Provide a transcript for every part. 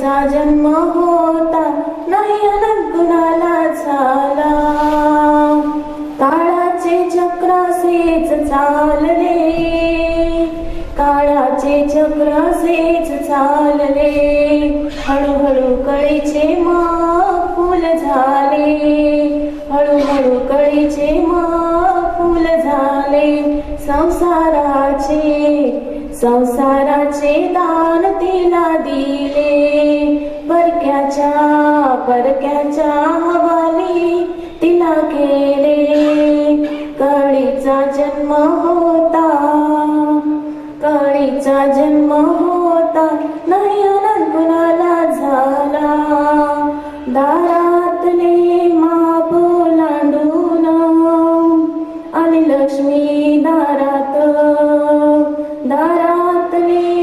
त्याचा जन्म होता नाही अनंत गुणाला झाला. काळाचे चक्रासेच चालले. काळाचे चक्रासेच चालले. हळूहळू कळीचे माप फुल झाले. हळूहळू कळीचे मा फुल झाले. संसाराचे संसाराचे दान तिला दिले. त्याच्या परक्याच्या हवाली तिला केले. कळीचा जन्म होता कळीचा जन्म होता नाही अनंत कुणाला झाला? दारातले माप लांडून आणि लक्ष्मी दारात दारातले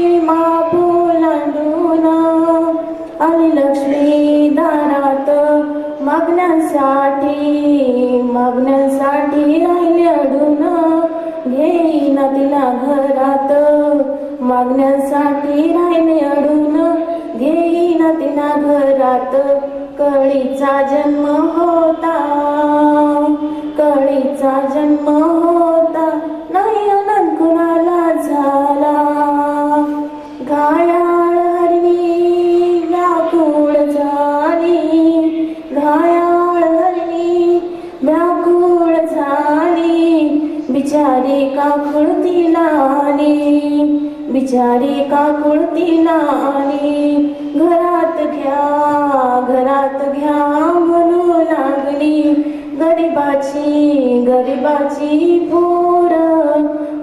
घेईन तिला घरात. मागण्यासाठी राहिले अडून. घेईन तिला घरात. कळीचा जन्म होता. कळीचा जन्म होता. बिचारी का तिला आली बिचारी का तिला आली घरात घ्या घरात घ्या म्हणू लागली. गरीबाची गरीबाची पोर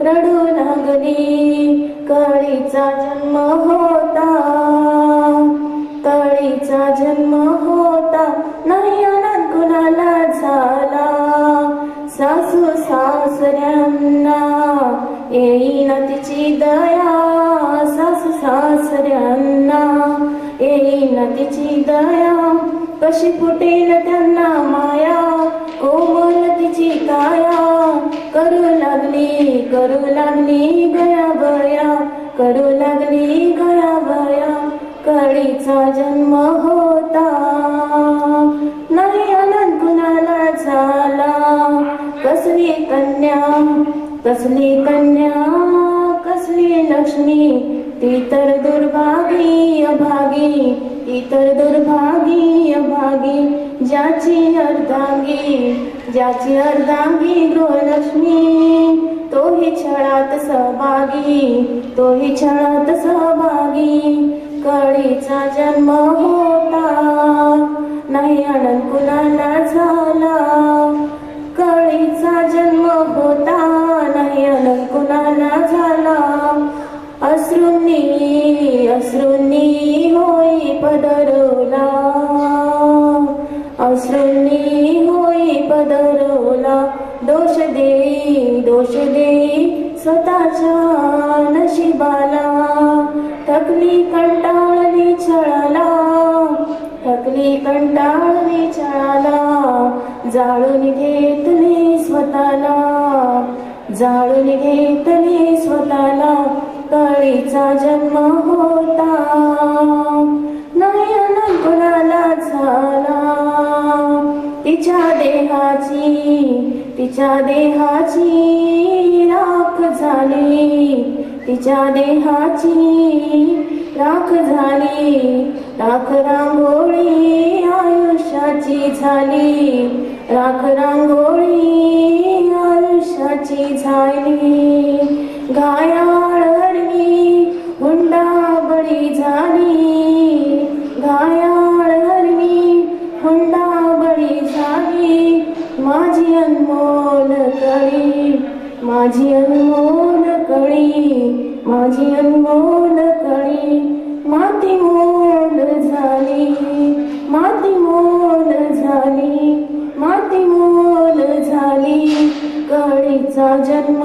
रडू लागली. कळीचा जन्म होता कळीचा जन्म होता. नाही ना तिची दया कशी फुटेल त्यांना माया? कोमल तिची काया करू लागली करू लागली गया बया करू लागली गया बया कळीचा जन्म होता. नाही अनंत कुणाला झाला कसली कन्या कसली कन्या कसली लक्ष्मी ती तर दुर्भागी अभागी इतर दुर्भागी अभागी ज्याची अर्धांगी ज्याची अर्धांगी गृहलक्ष्मी तोही छळात सहभागी तोही छळात सहभागी. कळीचा जन्म हो अश्रूंनी होई पदरवला. दोष देई दोष देई स्वतःच्या नशिबाला. थकली कंटाळली छळाला थकली कंटाळली छळाला. जाळून घेतली स्वतःला जाळून घेतली स्वतःला. कळीचा जन्म तिच्या देहाची तिच्या देहाची राख झाली. तिच्या देहाची राख झाली. राख रांगोळी आयुष्याची झाली. राख रांगोळी आयुष्याची झाली. गाया माझी अनमोल कळी माझी अनमोल कळी माती मोल झाली माती मोल झाली माती मोल झाली. कळीचा जन्म